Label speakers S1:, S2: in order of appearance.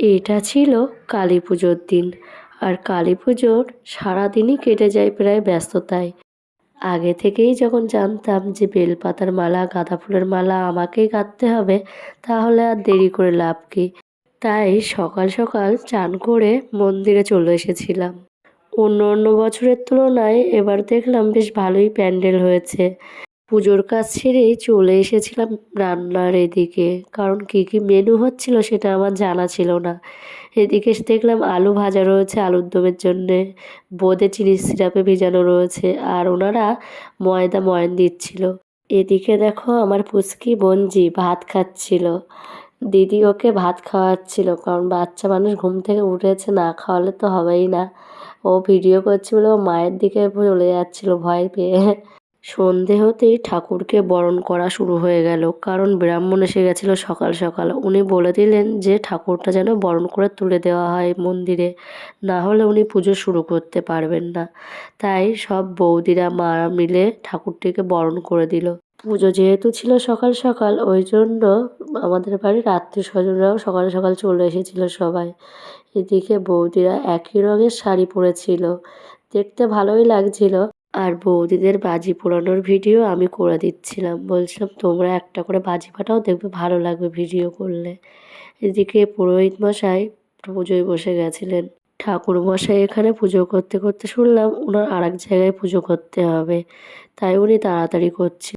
S1: এটা ছিল কালী পুজোর দিন। আর কালী পুজোর সারাদিনই কেটে যায় প্রায় ব্যস্ততায়। আগে থেকেই যখন জানতাম যে বেলপাতার মালা, গাঁদা ফুলের মালা আমাকেই গাঁথতে হবে, তাহলে আর দেরি করে লাভ কী? তাই সকাল সকাল চান করে মন্দিরে চলে এসেছিলাম। অন্য অন্য বছরের তুলনায় এবার দেখলাম বেশ ভালোই প্যান্ডেল হয়েছে। পুজোর কাজ ছেড়েই চলে এসেছিলাম রান্নার এদিকে। কারণ কী কী মেনু হচ্ছিল সেটা আমার জানা ছিল না। এদিকে দেখলাম আলু ভাজা রয়েছে আলুর দমের জন্যে। বোঁদে চিনি সিরাপে ভেজানো রয়েছে আর ওনারা ময়দা ময়ন দিচ্ছিল। এদিকে দেখো আমার পুচকি বঞ্জি ভাত খাচ্ছিল। দিদি ওকে ভাত খাওয়াচ্ছিল কারণ বাচ্চা মানুষ ঘুম থেকে উঠেছে, না খাওয়ালে তো হবেই না। ও ভিডিও করছে বলে ও মায়ের দিকে চলে যাচ্ছিল, ভয় পেয়ে। সন্ধে হতেই ঠাকুরকে বরণ করা শুরু হয়ে গেল। কারণ ব্রাহ্মণ এসে গেছিল সকাল সকাল। উনি বলে দিলেন যে, ঠাকুরটা যেন বরণ করে তুলে দেওয়া হয় মন্দিরে। না হলে উনি পুজো শুরু করতে পারবেন না। তাই সব বৌদিরা মারা মিলে ঠাকুরটিকে বরণ করে দিল। পুজো যেহেতু ছিল সকাল সকাল, ওই জন্য আমাদের বাড়ির আত্মীয় স্বজনরাও সকাল সকাল চলে এসেছিল সবাই। এদিকে বৌদিরা একই রঙের শাড়ি পরেছিল। দেখতে ভালোই লাগছিল। আর বৌদিদের বাজি পোড়ানোর ভিডিও আমি করে দিচ্ছিলাম। বলছিলাম, তোমরা একটা করে বাজি ফাটাও দেখবে ভালো লাগবে ভিডিও করলে। এদিকে পুরোহিত মশাই পুজোয় বসে গেছিলেন। ঠাকুর মশাই এখানে পুজো করতে করতে শুনলাম, ওনার আর এক জায়গায় পুজো করতে হবে। তাই উনি তাড়াতাড়ি করছে